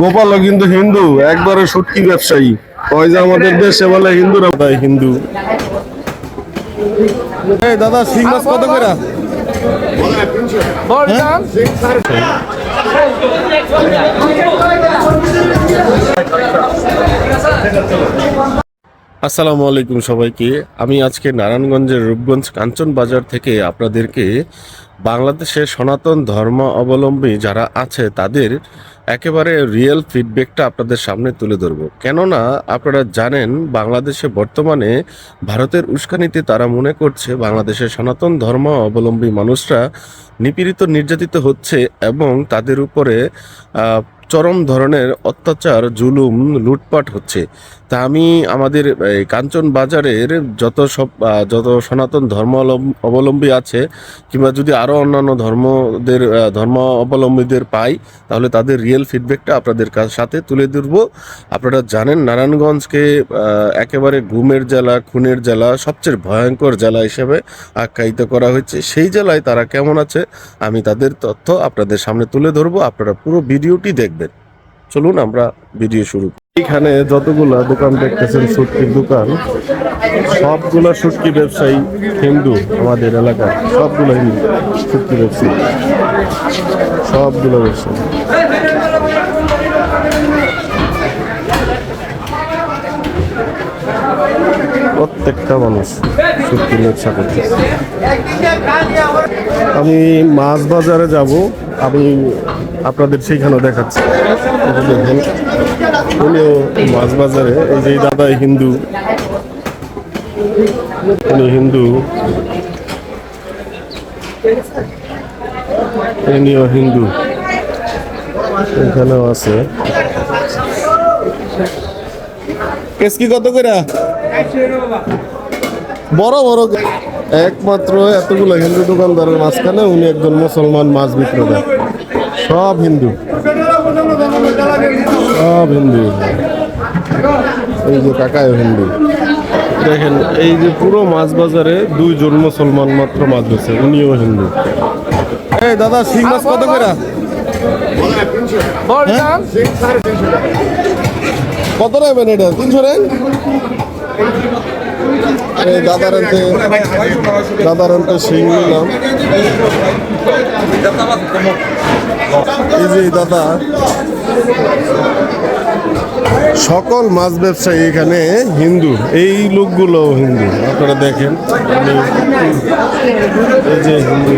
গোপালও কিন্তু হিন্দু, একবারে সত্যি ব্যবসায়ী। ওই যে আমাদের দেশে বলে হিন্দুরা তাই হিন্দু। এই দাদা, শিং কত করে? আসসালামু আলাইকুম সবাইকে। আমি আজকে নারায়ণগঞ্জের রূপগঞ্জ কাঞ্চন বাজার থেকে আপনাদেরকে বাংলাদেশের সনাতন ধর্ম অবলম্বী যারা আছে, তাদের একেবারে রিয়েল ফিডব্যাকটা আপনাদের সামনে তুলে ধরবো। কেননা আপনারা জানেন, বাংলাদেশে বর্তমানে ভারতের উস্কানিতে তারা মনে করছে বাংলাদেশের সনাতন ধর্ম অবলম্বী মানুষরা নিপীড়িত, নির্যাতিত হচ্ছে এবং তাদের উপরে চরম ধরনের অত্যাচার, জুলুম, লুটপাট হচ্ছে। তা আমি আমাদের কাঞ্চন বাজারের যত সব যত সনাতন ধর্ম অবলম্বী আছে, কিংবা যদি আরও অন্যান্য ধর্মদের ধর্ম অবলম্বীদের পাই, তাহলে তাদের রিয়েল ফিডব্যাকটা আপনাদের সাথে তুলে ধরব। আপনারা জানেন নারায়ণগঞ্জকে একেবারে গুমের জেলা, খুনের জেলা, সবচেয়ে ভয়ঙ্কর জেলা হিসেবে আখ্যায়িত করা হয়েছে। সেই জেলায় তারা কেমন আছে, আমি তাদের তথ্য আপনাদের সামনে তুলে ধরবো। আপনারা পুরো ভিডিওটি দেখবেন। চলুন আমরা ভিডিও শুরু। এখানে যতগুলা দোকান দেখতেছেন সুটকির দোকান, সবগুলা সুটকি ব্যবসায়ী হিন্দু আমাদের এলাকার, সবগুলো হিন্দু সুটকি ব্যবসায়ী। সবগুলো ব্যবসায়ী। প্রত্যেকটা মানুষ সুটকির ব্যবসা করতেছে। আমি মাছ বাজারে যাব, আমি আপনাদের সেইখানে দেখাচ্ছি। উনিও মাছ বাজারে এই যে দাদা হিন্দু। উনি হিন্দু। ইনিও হিন্দু। এখানেও আছে। কেসকি কত করে বড় বড় একমাত্র এতগুলো হিন্দু দোকানদারের মাঝখানে উনি একজন মুসলমান মাছ বিক্রেতা। সব হিন্দু। সব হিন্দু। এই যে কাকায় হিন্দু। দেখেন, এই যে পুরো মাছ বাজারে দুইজন মুসলমান মাত্র মাছ বেছে উনিও হিন্দু। এই দাদা, শিং মাছ কত করে? হ্যাঁ? কত নেবেন এটা? তিনশো রেন এই দাদার আনতে দাদার আনতে শিং নিলাম এই দাদা, সকল মাছ ব্যবসায়ী এখানে হিন্দু, এই লোকগুলো হিন্দু, আপনারা দেখেন। আমি এই যে হিন্দু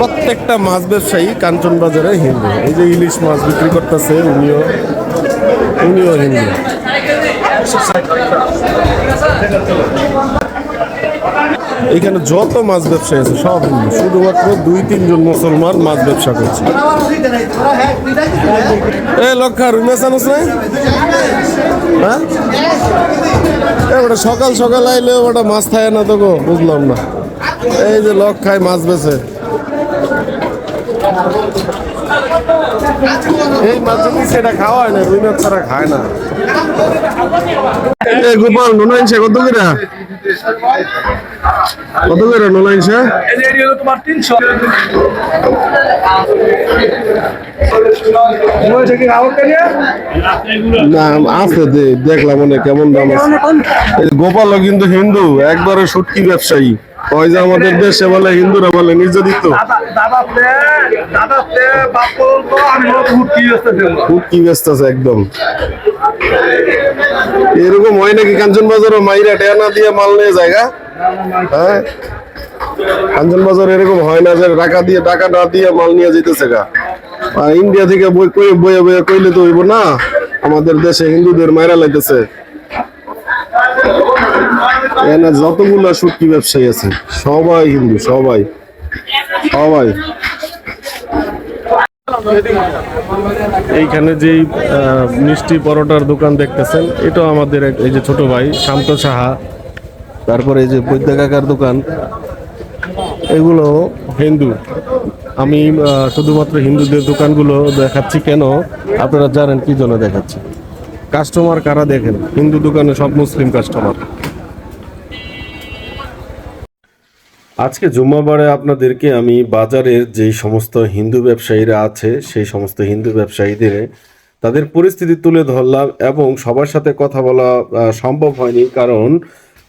প্রত্যেকটা মাছ ব্যবসায়ী কাঞ্চন বাজারে হিন্দু। এই যে ইলিশ মাছ বিক্রি করতেছে, উনিও এখানে যত মাছ ব্যবসায়ী আছে সব শুধুমাত্র দুই, তিনজন মুসলমান মাছ ব্যবসা করছে। এ, লক্ষা রুমেশ আনুস নাই হ্যাঁ? ওটা সকাল সকাল আইলে ওটা মাছ খায় না তো গো, বুঝলাম না। এই যে লক খায় মাছ বেছে এই মাছ যদি সেটা খাওয়া হয় না, রুই মাছ ছাড়া খায় না। এ গোপাল নোনাইছে কত করে? কত করে নোনাইছে তোমার তিনশো দেখলাম অনেক কেমন দাম আছে। গোপালও কিন্তু হিন্দু, একবারে সত্যি ব্যবসায়ী। ওই যে আমাদের দেশে বলে হিন্দুরা বলে নির্যাতিত। ব্যস্ত আছে একদম। এরকম হয় নাকি? কাঞ্চন বাজারও মাইরা টেয়া না দিয়ে মাল নিয়ে জায়গা হ্যাঁ? কাঞ্চন বাজার এরকম হয় না যে টাকা দিয়ে টাকা না দিয়ে মাল নিয়ে যেতেছে গা। আর ইন্ডিয়া থেকে বই কই বইয়ে বইয়ে কইলে তো হইব না? আমাদের দেশে হিন্দুদের মাইরা লাইতেছে। এখানে যতগুলা সুটকি ব্যবসায়ী আছে সবাই হিন্দু সবাই। সবাই। এইখানে আহ, মিষ্টি পরোটার দোকান দেখতেছেন এটাও আমাদের এই যে ছোট ভাই শান্ত সাহা। তারপরে এই যে বৈদ্য কাকার দোকান এগুলো হিন্দু। আমি শুধুমাত্র হিন্দুদের দোকানগুলো দেখাচ্ছি কেন? আপনারা জানেন কি জন্য দেখাচ্ছি। কাস্টমার কারা দেখেন? হিন্দু দোকানে সব মুসলিম কাস্টমার। আজকে জুম্মাবারে আপনাদেরকে আমি বাজারের যেই সমস্ত হিন্দু ব্যবসায়ীরা আছে, সেই সমস্ত হিন্দু ব্যবসায়ীদের তাদের পরিস্থিতি তুলে ধরলাম এবং সবার সাথে কথা বলা সম্ভব হয়নি। কারণ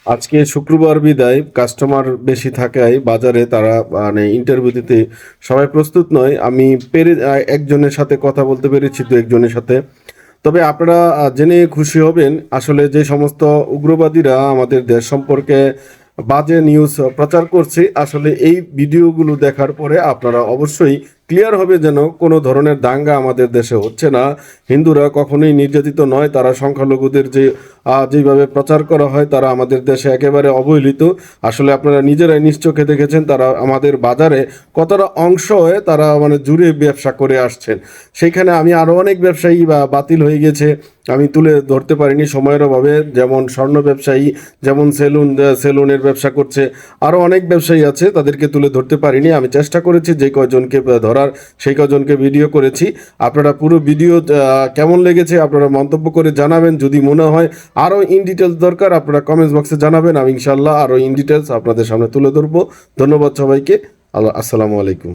আজকে শুক্রবার বিদায় কাস্টমার বেশি থাকায় বাজারে তারা মানে ইন্টারভিউ দিতে সবাই প্রস্তুত নয়। আমি পেরে একজনের সাথে কথা বলতে পেরেছি, দু একজনের সাথে। তবে আপনারা জেনে খুশি হবেন, আসলে যে সমস্ত উগ্রবাদীরা আমাদের দেশ সম্পর্কে বাজে নিউজ প্রচার করছে। আসলে এই ভিডিওগুলো দেখার পরে আপনারা অবশ্যই ক্লিয়ার হবে যেন কোনো ধরনের দাঙ্গা আমাদের দেশে হচ্ছে না। হিন্দুরা কখনোই নির্যাতিত নয়, তারা সংখ্যালঘুদের যে যেভাবে প্রচার করা হয়, তারা আমাদের দেশে একেবারে অবহেলিত। আসলে আপনারা নিজেরাই নিশ্চোখে দেখেছেন, তারা আমাদের বাজারে কতটা অংশ হয়ে তারা মানে জুড়ে ব্যবসা করে আসছেন। সেইখানে আমি আরও অনেক ব্যবসায়ী বা বাতিল হয়ে গেছে। আমি তুলে ধরতে পারিনি সময়ের অভাবে। যেমন স্বর্ণ ব্যবসায়ী, যেমন সেলুন সেলুনের ব্যবসা করছে আরও অনেক ব্যবসায়ী আছে তাদেরকে তুলে ধরতে পারিনি। আমি চেষ্টা করেছি যে কয়জনকে ধরার, সেই কয়জনকে ভিডিও করেছি। আপনারা পুরো ভিডিও কেমন লেগেছে আপনারা মন্তব্য করে জানাবেন। যদি মনে হয় আরও ইন ডিটেলস দরকার, আপনারা কমেন্টস বক্সে জানাবেন। আমি ইনশাল্লাহ আরও ইন ডিটেলস আপনাদের সামনে তুলে ধরবো। ধন্যবাদ সবাইকে। আসসালামু আলাইকুম।